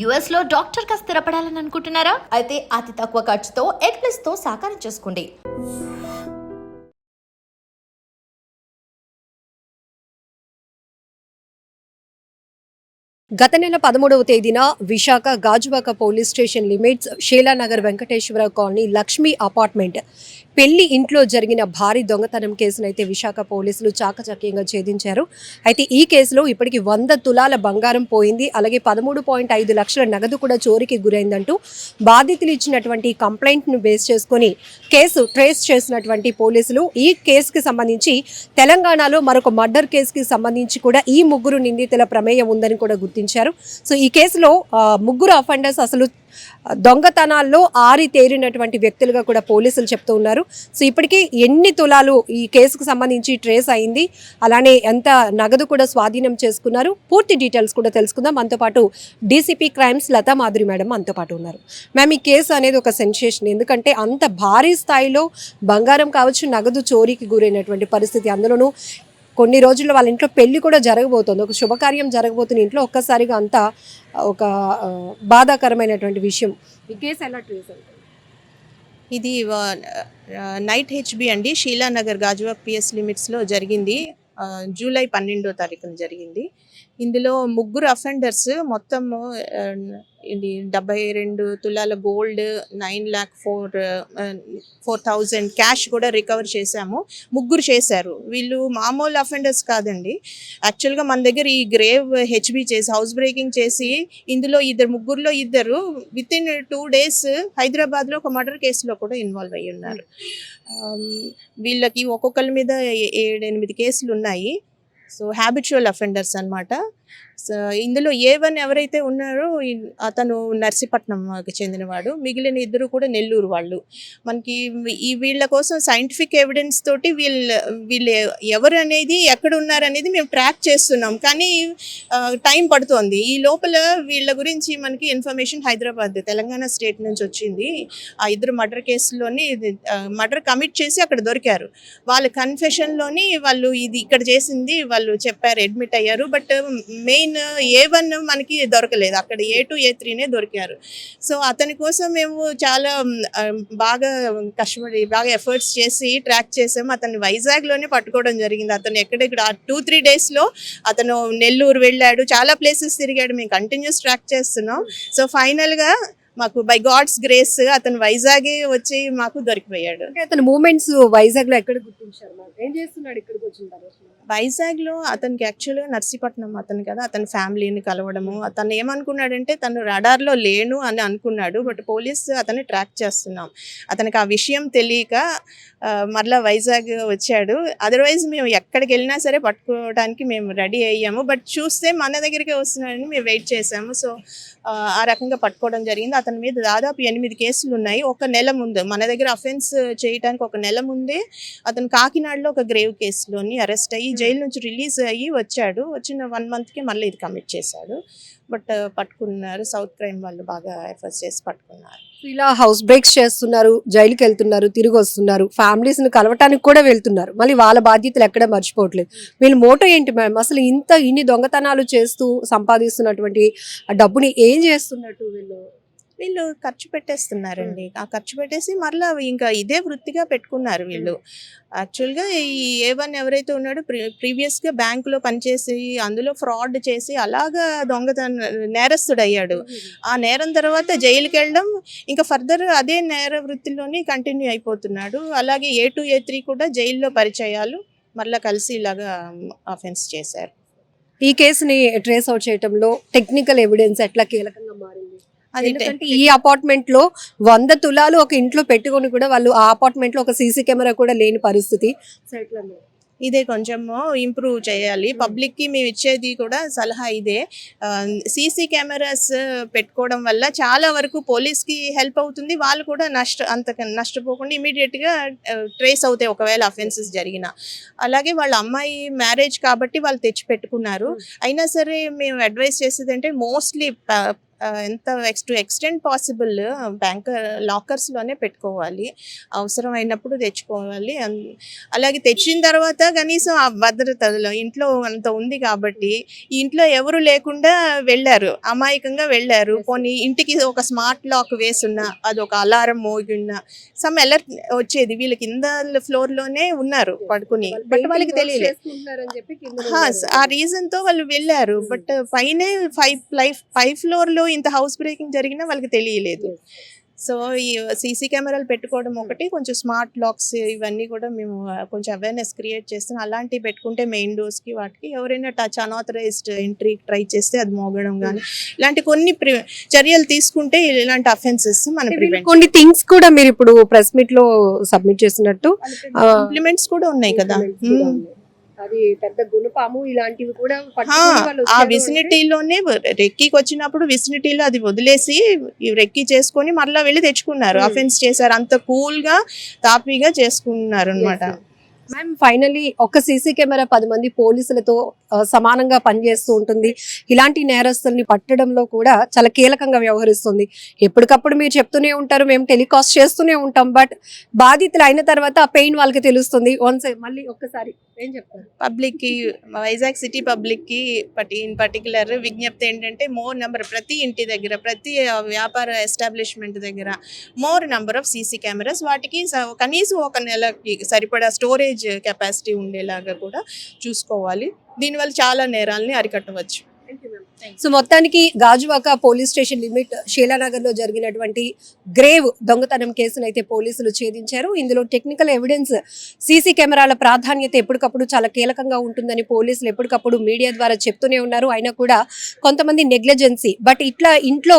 యుఎస్లో డాక్టర్గా స్థిరపడాలని అనుకుంటున్నారా? అయితే అతి తక్కువ ఖర్చుతో ఎగ్నెస్తో సాకారం చేసుకోండి. గత నెల పదమూడవ తేదీన Visakha Gajuwaka police station limits Sheelanagar Venkateswara colony Lakshmi apartment పెళ్ళి ఇంట్లో జరిగిన భారీ దొంగతనం కేసునైతే విశాఖ పోలీసులు చాకచక్యంగా ఛేదించారు. అయితే ఈ కేసులో ఇప్పటికి వంద తులాల బంగారం పోయింది. అలాగే పదమూడు పాయింట్ ఐదు లక్షల నగదు కూడా చోరీకి గురైందంటూ బాధితులు ఇచ్చినటువంటి కంప్లైంట్ను బేస్ చేసుకొని కేసు ట్రేస్ చేసినటువంటి పోలీసులు ఈ కేసుకి సంబంధించి తెలంగాణలో మరొక మర్డర్ కేసుకి సంబంధించి కూడా ఈ ముగ్గురు నిందితుల ప్రమేయం ఉందని కూడా గుర్తించారు. సో ఈ కేసులో ముగ్గురు అఫెండర్స్ అసలు దొంగతనాల్లో ఆరి తేరినటువంటి వ్యక్తులుగా కూడా పోలీసులు చెప్తూ ఉన్నారు. సో ఇప్పటికీ ఎన్ని తులాలు ఈ కేసుకు సంబంధించి ట్రేస్ అయింది అలానే ఎంత నగదు కూడా స్వాధీనం చేసుకున్నారు పూర్తి డీటెయిల్స్ కూడా తెలుసుకుందాం. మనతో పాటు DCP crimes Latha Madhuri madam మనతో పాటు ఉన్నారు. మ్యామ్ ఈ కేసు అనేది ఒక సెన్సేషన్. ఎందుకంటే అంత భారీ స్థాయిలో బంగారం కావచ్చు నగదు చోరీకి గురైనటువంటి పరిస్థితి అందులోనూ కొన్ని రోజుల్లో వాళ్ళ ఇంట్లో పెళ్ళి కూడా జరగబోతోంది. ఒక శుభకార్యం జరగబోతున్న ఇంట్లో. ఒక్కసారిగా అంతా ఒక బాధాకరమైనటువంటి విషయం. ఈ కేసు ఎలా ట్రేస్ ఇది నైట్ హెచ్బి అండి. షీలానగర్ గాజువాక్ పిఎస్ లిమిట్స్లో జరిగింది. జూలై పన్నెండో తారీఖున జరిగింది. ఇందులో ముగ్గురు అఫెండర్స్ మొత్తము ఇది డెబ్బై రెండు తులాల gold nine lakh four four thousand cash కూడా రికవర్ చేశాము. ముగ్గురు చేశారు. వీళ్ళు మామూలు అఫెండర్స్ కాదండి. యాక్చువల్గా మన దగ్గర ఈ గ్రేవ్ హెచ్బి చేసి హౌస్ బ్రేకింగ్ చేసి ఇందులో ఇద్దరు ముగ్గురులో ఇద్దరు విత్ ఇన్ టూ డేస్ హైదరాబాద్లో ఒక మర్డర్ కేసులో కూడా ఇన్వాల్వ్ అయ్యి ఉన్నారు. వీళ్ళకి ఒక్కొక్కరి మీద ఏ- ఏడు ఎనిమిది కేసులు ఉన్నాయి. సో హ్యాబిచువల్ అఫెండర్స్ అనమాట ఇందులో ఏ వన్ ఎవరైతే ఉన్నారో అతను నర్సీపట్నంకి చెందినవాడు. మిగిలిన ఇద్దరు కూడా నెల్లూరు వాళ్ళు. మనకి ఈ వీళ్ళ కోసం సైంటిఫిక్ ఎవిడెన్స్ తోటి వీళ్ళ వీళ్ళు ఎవరు అనేది ఎక్కడ ఉన్నారనేది మేము ట్రాక్ చేస్తున్నాం. కానీ టైం పడుతోంది. ఈ లోపల వీళ్ళ గురించి మనకి ఇన్ఫర్మేషన్ హైదరాబాద్ తెలంగాణ స్టేట్ నుంచి వచ్చింది. ఆ ఇద్దరు మర్డర్ కేసులోని మర్డర్ కమిట్ చేసి అక్కడ దొరికారు. వాళ్ళ కన్ఫెషన్లోని వాళ్ళు ఇది ఇక్కడ చేసింది వాళ్ళు చెప్పారు అడ్మిట్ అయ్యారు. బట్ మెయిన్ ఏ వన్ మనకి దొరకలేదు. అక్కడ ఏ టూ ఏ త్రీనే దొరికారు. సో అతని కోసం మేము చాలా బాగా కష్టపడి బాగా ఎఫర్ట్స్ చేసి ట్రాక్ చేసాము అతన్ని వైజాగ్లోనే పట్టుకోవడం జరిగింది. అతను ఎక్కడెక్కడ టూ త్రీ డేస్లో అతను నెల్లూరు వెళ్ళాడు. చాలా ప్లేసెస్ తిరిగాడు. మేము కంటిన్యూస్ ట్రాక్ చేస్తున్నాం. సో ఫైనల్గా మాకు బై గాడ్స్ గ్రేస్ అతను వైజాగే వచ్చి మాకు దొరికిపోయాడు. అతను మూమెంట్స్ వైజాగ్లో ఎక్కడ గుర్తించారు? ఏం చేస్తున్నాడు ఇక్కడికి వచ్చిన తర్వాత? వైజాగ్లో అతనికి యాక్చువల్గా నర్సీపట్నం అతను కదా అతని ఫ్యామిలీని కలవడము. అతను ఏమనుకున్నాడంటే తను రడార్లో లేను అని అనుకున్నాడు బట్ పోలీస్ అతన్ని ట్రాక్ చేస్తున్నాం. అతనికి ఆ విషయం తెలియక మరలా వైజాగ్ వచ్చాడు. అదర్వైజ్ మేము ఎక్కడికి వెళ్ళినా సరే పట్టుకోవడానికి మేము రెడీ అయ్యాము. బట్ చూస్తే మన దగ్గరికి వస్తున్నాడని మేము వెయిట్ చేసాము సో ఆ, ఆ రకంగా పట్టుకోవడం జరిగింది. అతని మీద దాదాపు ఎనిమిది కేసులు ఉన్నాయి. ఒక నెల ముందు మన దగ్గర అఫెన్స్ చేయడానికి ఒక నెల ముందే అతను కాకినాడలో ఒక గ్రేవ్ కేసులోని అరెస్ట్ అయ్యి జైలు నుంచి రిలీజ్ అయ్యి వచ్చాడు. వచ్చిన వన్ మంత్కి మళ్ళీ ఇది కమిట్ చేశాడు. బట్ పట్టుకున్నారు. సౌత్ క్రైమ్ వాళ్ళు బాగా ఎఫర్ట్స్ చేసి పట్టుకున్నారు. ఇలా హౌస్ బ్రేక్స్ చేస్తున్నారు జైలుకి వెళ్తున్నారు తిరిగి వస్తున్నారు. ఫ్యామిలీస్ని కలవటానికి కూడా వెళ్తున్నారు. మళ్ళీ వాళ్ళ బాధ్యతలు ఎక్కడ మర్చిపోవట్లేదు. వీళ్ళ మోటో ఏంటి మ్యామ్ అసలు ఇంత ఇన్ని దొంగతనాలు చేస్తూ సంపాదిస్తున్నటువంటి ఆ డబ్బుని ఏం చేస్తున్నట్టు వీళ్ళు? వీళ్ళు ఖర్చు పెట్టేస్తున్నారండి. ఆ ఖర్చు పెట్టేసి మరలా ఇంకా ఇదే వృత్తిగా పెట్టుకున్నారు వీళ్ళు. యాక్చువల్గా ఈ ఏ వన్ ఎవరైతే ఉన్నాడో ప్రీ ప్రీవియస్గా బ్యాంకులో పనిచేసి అందులో ఫ్రాడ్ చేసి అలాగా దొంగతన నేరస్తుడు అయ్యాడు ఆ నేరం తర్వాత జైలుకి వెళ్ళడం ఇంకా ఫర్దర్ అదే నేర వృత్తిలోని కంటిన్యూ అయిపోతున్నాడు. అలాగే ఏ టూ ఏ త్రీ కూడా జైల్లో పరిచయాలు మళ్ళీ కలిసి ఇలాగా అఫెన్స్ చేశారు. ఈ కేసుని ట్రేస్ అవుట్ చేయడంలో టెక్నికల్ ఎవిడెన్స్ ఎట్లా కీలకంగా మారింది? ఎందుకంటే ఈ అపార్ట్మెంట్లో వంద తులాలు ఒక ఇంట్లో పెట్టుకొని కూడా వాళ్ళు ఆ అపార్ట్మెంట్లో ఒక సీసీ కెమెరా కూడా లేని పరిస్థితి? ఇదే కొంచెము ఇంప్రూవ్ చేయాలి. పబ్లిక్కి మేము ఇచ్చేది కూడా సలహా ఇదే. సీసీ కెమెరాస్ పెట్టుకోవడం వల్ల చాలా వరకు పోలీస్కి హెల్ప్ అవుతుంది. వాళ్ళు కూడా నష్ట అంత నష్టపోకుండా ఇమీడియట్గా ట్రేస్ అవుతాయి ఒకవేళ అఫెన్సెస్ జరిగిన. అలాగే వాళ్ళ అమ్మాయి మ్యారేజ్ కాబట్టి వాళ్ళు తెచ్చి పెట్టుకున్నారు అయినా సరే మేము అడ్వైస్ చేసేది అంటే మోస్ట్లీ ఎంత ex to extent possible bank లాకర్స్లోనే పెట్టుకోవాలి. అవసరమైనప్పుడు తెచ్చుకోవాలి. అలాగే తెచ్చిన తర్వాత కనీసం ఆ భద్రతలో ఇంట్లో అంత ఉంది కాబట్టి ఇంట్లో ఎవరు లేకుండా వెళ్ళారు. అమాయకంగా వెళ్ళారు. పోనీ ఇంటికి ఒక స్మార్ట్ లాక్ వేసున్నా అది ఒక అలారం మోగిన్నా సమ్ అలర్ట్ వచ్చేది. వీళ్ళ కింద ఫ్లోర్లోనే ఉన్నారు పడుకుని. బట్ వాళ్ళకి తెలియలేదు ఆ రీజన్తో వాళ్ళు వెళ్ళారు. బట్ పైనే ఫైవ్ లైఫ్ ఫైవ్ ఫ్లోర్లో ఇంత హౌస్ బ్రేకింగ్ జరిగినా వాళ్ళకి తెలియలేదు. సో ఈ సీసీ కెమెరాలు పెట్టుకోవడం ఒకటి కొంచెం స్మార్ట్ లాక్స్ ఇవన్నీ కూడా మేము కొంచెం అవేర్నెస్ క్రియేట్ చేస్తాం అలాంటివి పెట్టుకుంటే మెయిన్ డోర్స్కి వాటికి ఎవరైనా టచ్ అనాథరైజ్డ్ ఎంట్రీ ట్రై చేస్తే అది మోగడం కానీ ఇలాంటి కొన్ని చర్యలు తీసుకుంటే ఇలాంటి అఫెన్సెస్ మనం కొన్ని థింగ్స్ కూడా మీరు ఇప్పుడు ప్రెస్ మీట్లో సబ్మిట్ చేసినట్టు ఇంప్లిమెంట్స్ కూడా ఉన్నాయి కదా. అది పెద్ద గుణపాము ఇలాంటివి కూడా ఆ, విసినిటీలోనే రెక్కికి వచ్చినప్పుడు విసినిటీలో అది వదిలేసి రెక్కి చేసుకొని మరలా వెళ్ళి తెచ్చుకున్నారు. అఫెన్స్ చేశారు. అంత కూల్గా తాపీగా చేసుకున్నారు అనమాట మ్యామ్ ఫైనలీ ఒక సీసీ కెమెరా పది మంది పోలీసులతో సమానంగా పనిచేస్తూ ఉంటుంది. ఇలాంటి నేరస్తుల్ని పట్టడంలో కూడా చాలా కీలకంగా వ్యవహరిస్తుంది. ఎప్పటికప్పుడు మీరు చెప్తూనే ఉంటారు మేము టెలికాస్ట్ చేస్తూనే ఉంటాం బట్ బాధితులు అయిన తర్వాత ఆ పెయిన్ వాళ్ళకి తెలుస్తుంది. వన్స్ మళ్ళీ ఒక్కసారి ఏం చెప్తారు? పబ్లిక్కి వైజాగ్ సిటీ పబ్లిక్కి పటి ఇన్ పర్టికులర్ విజ్ఞప్తి ఏంటంటే మోర్ నెంబర్ ప్రతి ఇంటి దగ్గర ప్రతి వ్యాపార ఎస్టాబ్లిష్మెంట్ దగ్గర more number of CC cameras వాటికి స- కనీసం ఒక నెలకి సరిపడా స్టోరేజ్ కెపాసిటీ ఉండేలాగా కూడా చూసుకోవాలి. దీనివల్ల చాలా నేరాలని అరికట్టవచ్చు. సో మొత్తానికి గాజువాక పోలీస్ స్టేషన్ లిమిట్ శీలానగర్లో జరిగినటువంటి గ్రేవ్ దొంగతనం కేసును అయితే పోలీసులు ఛేదించారు. ఇందులో టెక్నికల్ ఎవిడెన్స్ సీసీ కెమెరాల ప్రాధాన్యత ఎప్పటికప్పుడు చాలా కీలకంగా ఉంటుందని పోలీసులు ఎప్పటికప్పుడు మీడియా ద్వారా చెప్తూనే ఉన్నారు. అయినా కూడా కొంతమంది నెగ్లిజెన్సీ. బట్ ఇట్లా ఇంట్లో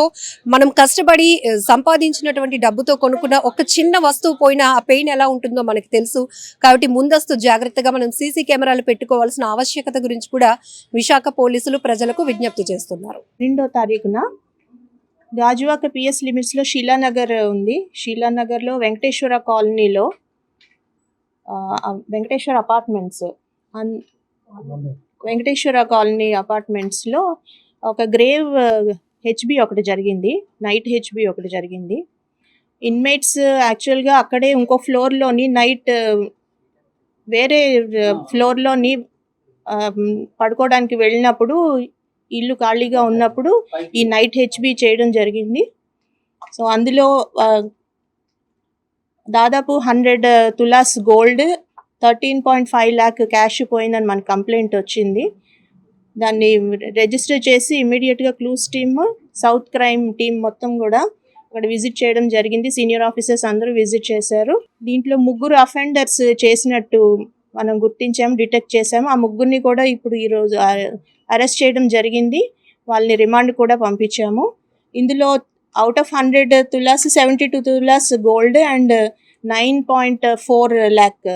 మనం కష్టపడి సంపాదించినటువంటి డబ్బుతో కొనుక్కున్న ఒక చిన్న వస్తువు పోయినా ఆ పెయిన్ ఎలా ఉంటుందో మనకు తెలుసు. కాబట్టి ముందస్తు జాగ్రత్తగా మనం సీసీ కెమెరాలు పెట్టుకోవాల్సిన ఆవశ్యకత గురించి కూడా విశాఖ పోలీసులు ప్రజలకు విజ్ఞప్తి చేస్తున్నారు. రెండో తారీఖున గాజువాక పిఎస్ లిమిట్స్లో శీలానగర్ ఉంది. శీలానగర్లో వెంకటేశ్వర కాలనీలో వెంకటేశ్వర అపార్ట్మెంట్స్ అన్ వెంకటేశ్వర కాలనీ అపార్ట్మెంట్స్లో ఒక గ్రేవ్ హెచ్బి ఒకటి జరిగింది. నైట్ హెచ్బి ఒకటి జరిగింది. ఇన్మేట్స్ యాక్చువల్గా అక్కడే ఇంకో ఫ్లోర్లోని నైట్ వేరే ఫ్లోర్లోని పడుకోవడానికి వెళ్ళినప్పుడు ఇల్లు ఖాళీగా ఉన్నప్పుడు ఈ నైట్ హెచ్బి చేయడం జరిగింది. సో అందులో దాదాపు hundred tolas gold thirteen point five lakh cash పోయిందని మన కంప్లైంట్ వచ్చింది. దాన్ని రిజిస్టర్ చేసి ఇమీడియట్గా clues team south crime team మొత్తం కూడా అక్కడ విజిట్ చేయడం జరిగింది. సీనియర్ ఆఫీసర్స్ అందరూ విజిట్ చేశారు. దీంట్లో ముగ్గురు అఫెండర్స్ చేసినట్టు మనం గుర్తించాము డిటెక్ట్ చేసాము ఆ ముగ్గురిని కూడా ఇప్పుడు ఈరోజు అరెస్ట్ చేయడం జరిగింది. వాళ్ళని రిమాండ్ కూడా పంపించాము. ఇందులో out of hundred tolas seventy two tolas gold and nine point four lakh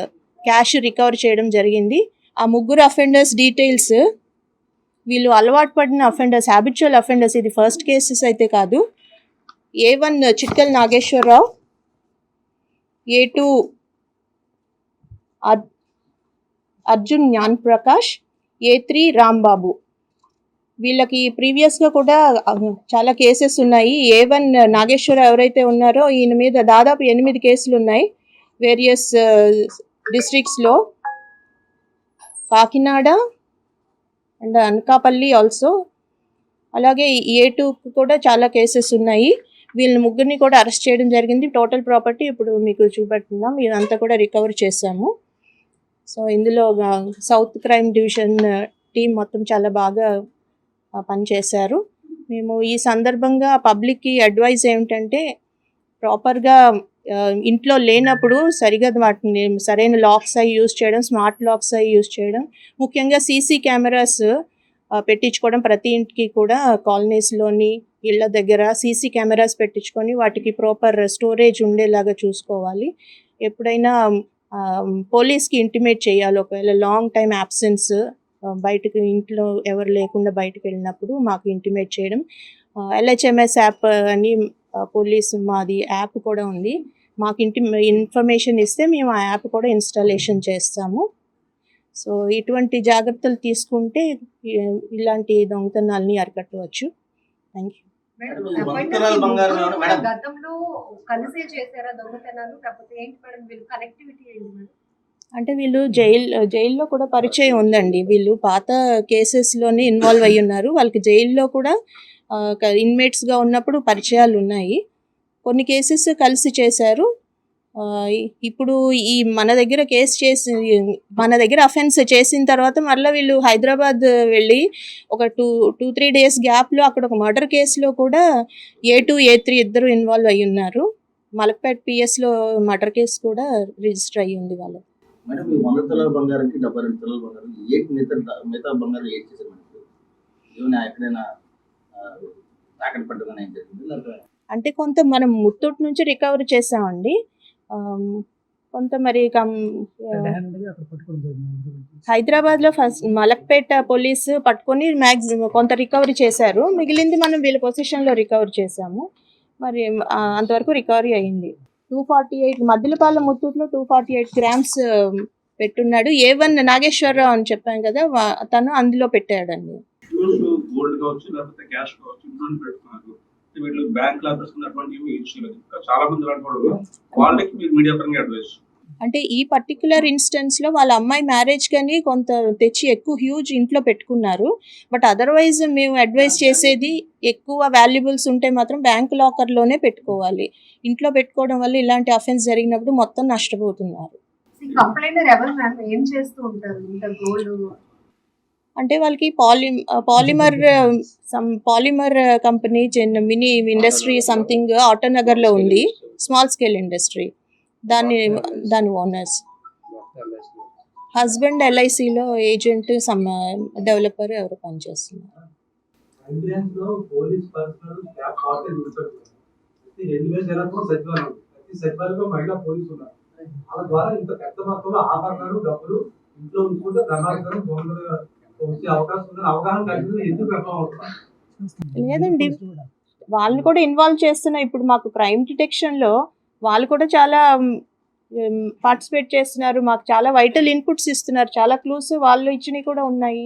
cash recover చేయడం జరిగింది. ఆ ముగ్గురు అఫెండర్స్ డీటెయిల్స్ వీళ్ళు అలవాటు పడిన అఫెండర్స్ హ్యాబిచువల్ అఫెండర్స్ ఇది ఫస్ట్ కేసెస్ అయితే కాదు. A one Chikkal Nageswara Rao A two Arjun Gyan Prakash A three Rambabu. వీళ్ళకి ప్రీవియస్గా కూడా చాలా కేసెస్ ఉన్నాయి. ఏ వన్ నాగేశ్వర ఎవరైతే ఉన్నారో ఈయన మీద దాదాపు ఎనిమిది కేసులు ఉన్నాయి. Various డిస్ట్రిక్ట్స్లో. Kakinada and Anakapalli also. అలాగే ఏ టూ కూడా చాలా కేసెస్ ఉన్నాయి. వీళ్ళని ముగ్గురిని కూడా అరెస్ట్ చేయడం జరిగింది. టోటల్ ప్రాపర్టీ ఇప్పుడు మీకు చూపెడుతున్నాం. ఇదంతా కూడా రికవర్ చేశాము. సో ఇందులో సౌత్ క్రైమ్ డివిజన్ టీం మొత్తం చాలా బాగా పనిచేశారు. మేము ఈ సందర్భంగా పబ్లిక్కి అడ్వైజ్ ఏమిటంటే ప్రాపర్గా ఇంట్లో లేనప్పుడు సరిగా వాటిని సరైన లాక్స్ అవి యూజ్ చేయడం స్మార్ట్ లాక్స్ అవి యూజ్ చేయడం ముఖ్యంగా సీసీ కెమెరాస్ పెట్టించుకోవడం ప్రతి ఇంటికి కూడా కాలనీస్లోని ఇళ్ళ దగ్గర సీసీ కెమెరాస్ పెట్టించుకొని వాటికి ప్రాపర్ స్టోరేజ్ ఉండేలాగా చూసుకోవాలి. ఎప్పుడైనా పోలీస్కి ఇంటిమేట్ చేయాలి. ఒకవేళ లాంగ్ టైం అబ్సెన్స్ బయటకు ఇంట్లో ఎవరు లేకుండా బయటకు వెళ్ళినప్పుడు మాకు ఇంటిమేట్ చేయడం. ఎల్హెచ్ఎంఎస్ యాప్ అని పోలీస్ మాది యాప్ కూడా ఉంది. మాకు ఇంటి ఇన్ఫర్మేషన్ ఇస్తే మేము ఆ యాప్ కూడా ఇన్స్టాలేషన్ చేస్తాము. సో ఇటువంటి జాగ్రత్తలు తీసుకుంటే ఇలాంటి దొంగతనాల్ని అరికట్టవచ్చు. థ్యాంక్ యూ మేడం, మేడం, చెప్పండి, తులాల ఈ బంగారం ముగ్గురు మేడం. కూడా గతంలో కలిసే చేశారా దొంగతనాలు? కాకపోతే ఏంటి మేడం వీళ్ళు కనెక్టివిటీ ఏంటి మేడం? అంటే వీళ్ళు జైల్ జైల్లో కూడా పరిచయం ఉందండి. వీళ్ళు పాత కేసెస్లోనే ఇన్వాల్వ్ అయ్యి ఉన్నారు. వాళ్ళకి జైల్లో కూడా ఇన్మేట్స్గా ఉన్నప్పుడు పరిచయాలు ఉన్నాయి. కొన్ని కేసెస్ కలిసి చేశారు. ఇప్పుడు ఈ మన దగ్గర కేసు చేసి మన దగ్గర అఫెన్స్ చేసిన తర్వాత మళ్ళీ వీళ్ళు హైదరాబాద్ వెళ్ళి ఒక టూ టూ త్రీ డేస్ గ్యాప్లో అక్కడ ఒక మర్డర్ కేసులో కూడా ఏ టూ ఏ త్రీ ఇద్దరు ఇన్వాల్వ్ అయ్యి ఉన్నారు. మలక్పేట్ పిఎస్లో మర్డర్ కేసు కూడా రిజిస్టర్ అయ్యి ఉంది వాళ్ళకి మేడం ఈ వంద తులాల బంగారంకి డెబ్బై రెండు తులాల బంగారం ఏంటి మిగతా మిగతా బంగారం ఏం చేశారు మేడం ఏమైనా ఎక్కడైనా ఆ, తాకట్టు పెట్టడం ఏం జరిగింది? లేకపోతే అంటే కొంత మనం ముత్తూట్ నుంచి రికవరీ చేసామండి. కొంత మరి కం హైదరాబాద్లో ఫస్ట్ మలక్పేట పోలీస్ పట్టుకొని మ్యాక్సిమం కొంత రికవరీ చేశారు. మిగిలింది మనం వీళ్ళ పొజిషన్లో రికవరీ చేశాము. మరి అంతవరకు రికవరీ అయింది. టూ ఫార్టీ ఎయిట్ మద్దిలపాలెం ముత్తూట్లో టూ ఫార్టీ ఎయిట్ గ్రామ్స్ పెట్టున్నాడు. ఏ వన్ నాగేశ్వరరావు అని చెప్పాను కదా తను అందులో పెట్టాడండి. గోల్డ్ కావచ్చు లేకపోతే క్యాష్ కావచ్చు పెట్టుకున్నారు. వీళ్ళు బ్యాంక్ లాకర్స్ ఇంకా చాలా మంది వాళ్ళు. వాళ్ళకి మీరు మీడియా పరంగా అడ్వైస్ అంటే ఈ పర్టికులర్ ఇన్స్టెన్స్లో వాళ్ళ అమ్మాయి మ్యారేజ్ కని కొంత తెచ్చి ఎక్కువ హ్యూజ్ ఇంట్లో పెట్టుకున్నారు. బట్ అదర్వైజ్ మేము అడ్వైస్ చేసేది ఎక్కువ వాల్యుబుల్స్ ఉంటే మాత్రం బ్యాంక్ లాకర్లోనే పెట్టుకోవాలి. ఇంట్లో పెట్టుకోవడం వల్ల ఇలాంటి అఫెన్స్ జరిగినప్పుడు మొత్తం నష్టపోతున్నారు. కంప్లైంట్ ఎవరు మ్యామ్ ఏం చేస్తూ ఉంటారు? గోల్డ్ అంటే వాళ్ళకి poly polymer some polymer company చిన్న మినీ ఇండస్ట్రీ సంథింగ్ ఆటోనగర్లో ఉంది. స్మాల్ స్కేల్ ఇండస్ట్రీ దాని దాని ఓనర్స్ హస్బెండ్ ఎల్ఐసిలో ఏజెంట్ సమ్ డెవలపర్ ఎవరు పనిచేస్తున్నారు? వాళ్ళ ద్వారా ఇంత పెద్ద మొత్తంలో ఆభరణాలు డబ్బులు ఇంట్లో ఉంచుకుంటే లేదండి. వాళ్ళని కూడా ఇన్వాల్వ్ చేస్తున్నా ఇప్పుడు మాకు క్రైమ్ డిటెక్షన్లో వాళ్ళు కూడా చాలా పార్టిసిపేట్ చేస్తున్నారు. మాకు చాలా వైటల్ ఇన్పుట్స్ ఇస్తున్నారు. చాలా క్లూస్ వాళ్ళు ఇచ్చినవి కూడా ఉన్నాయి.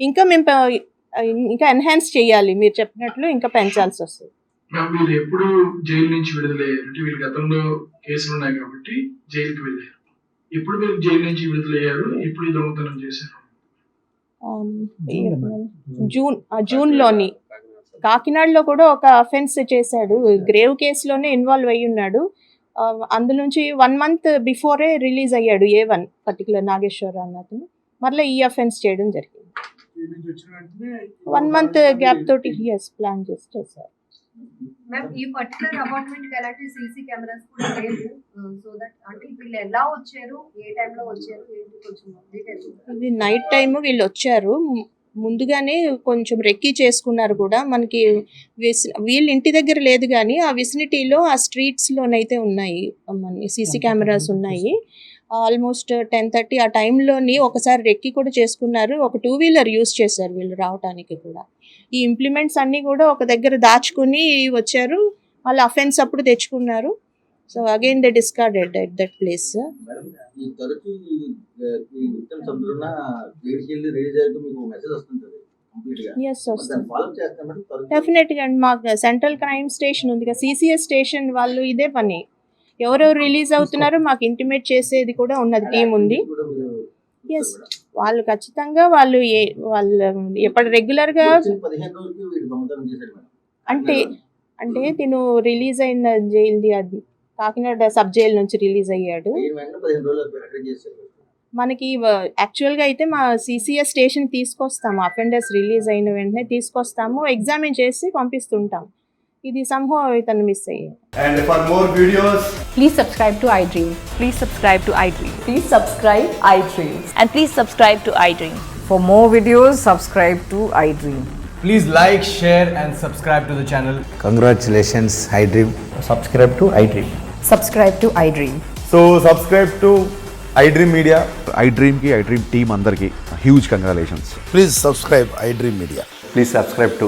ఇంకా మేము ఇంకా ఎన్హాన్స్ చేయాలి. మీరు చెప్పినట్లు ఇంకా పెంచాల్సి వస్తుంది. వీళ్ళు ఎప్పుడు జైలు నుంచి విడుదలయ్యారు? అంటే వీళ్ళ గతంలో కేసులు ఉన్నాయి కాబట్టి జైలుకి వెళ్ళారు. ఎప్పుడు మీరు జైలు నుంచి విడుదలయ్యారు? దొంగతనం చేశారు? జూన్ ఆ, జూన్లోని. కాకినాడలో కూడా ఒక అఫెన్స్ చేశాడు. గ్రేవ్ కేసులోనే ఇన్వాల్వ్ అయ్యి ఉన్నాడు. అందు నుంచి వన్ మంత్ బిఫోరే రిలీజ్ అయ్యాడు ఏ వన్ పర్టికులర్ నాగేశ్వర అతను. మరలా ఈ అఫెన్స్ చేయడం జరిగింది. వన్ మంత్ గ్యాప్ తోటి ఎస్ ప్లాన్ చేసి చేశారు. మ్యామ్ ఈ పర్టికులర్ అపార్ట్మెంట్కి ఎలాంటి సీసీ కెమెరాస్ కూడా లేవు. సో దట్ అంటే వీళ్ళు ఎలా వచ్చారు? ఏ టైంలో వచ్చారు? ఏంటి కొంచెం డీటెయిల్స్ ఇది నైట్ టైం వీళ్ళు వచ్చారు. ముందుగానే కొంచెం రెక్కీ చేసుకున్నారు కూడా. మనకి వీళ్ళ ఇంటి దగ్గర లేదు కానీ ఆ విసినిటీలో ఆ స్ట్రీట్స్లోనైతే ఉన్నాయి. సీసీ కెమెరాస్ ఉన్నాయి. ఆల్మోస్ట్ టెన్ థర్టీ ఆ టైంలోని ఒకసారి రెక్కి కూడా చేసుకున్నారు. ఒక టూ వీలర్ యూస్ చేశారు వీళ్ళు రావడానికి కూడా. ఈ ఇంప్లిమెంట్స్ అన్నీ కూడా ఒక దగ్గర దాచుకుని వచ్చారు. వాళ్ళు అఫెన్స్ అప్పుడు తెచ్చుకున్నారు. So again they discarded at that place madam ఈ తరచు ఈ ఈ విక్టిమ్స్ అందరూ జైలుకి వెళ్ళి రిలీజ్ అయ్యాక మీకు మెసేజ్ వస్తుంటది కంప్లీట్గా ఎస్ వస్తుంది. దాన్ని ఫాలో చేస్తాం మేడం తరచు డెఫినెట్గా అండి. మాకు సెంట్రల్ క్రైమ్ స్టేషన్ ఉంది కదా సిసిఎస్ స్టేషన్ వాళ్ళు ఇదే పని. ఎవరెవరు రిలీజ్ అవుతున్నారో మాకు ఇంటిమేట్ చేసేది కూడా ఉన్నది టీం ఉంది. Yes. వాళ్ళు ఖచ్చితంగా వాళ్ళు ఏ వాళ్ళు ఎప్పుడు రెగ్యులర్గా వచ్చిన పదిహేను రోజులకి వీడు దొంగతనం చేశాడు మేడం. అంటే అంటే తిను రిలీజ్ అయిన జైలుది అది. కాకినాడ సబ్ జైలు నుంచి రిలీజ్ అయ్యాడు. మనకి యాక్చువల్గా అయితే మా సిసిఎస్ స్టేషన్ తీసుకొస్తాము. అఫెండర్స్ రిలీజ్ అయిన వెంటనే తీసుకొస్తాము. ఎగ్జామిన్ చేసి పంపిస్తుంటాం. ఇది సంహో ఇతను మిస్ అయ్యాడు And for more videos, Please subscribe to iDream. Please subscribe to iDream. Please subscribe iDream. And please subscribe to iDream. For more videos, subscribe to iDream. please like, share, and subscribe to the channel. Congratulations, iDream. Subscribe to iDream. Subscribe to iDream. So, subscribe to iDream Media. I కి I dream team అందరికి huge congratulations Please subscribe iDream Media. Please subscribe to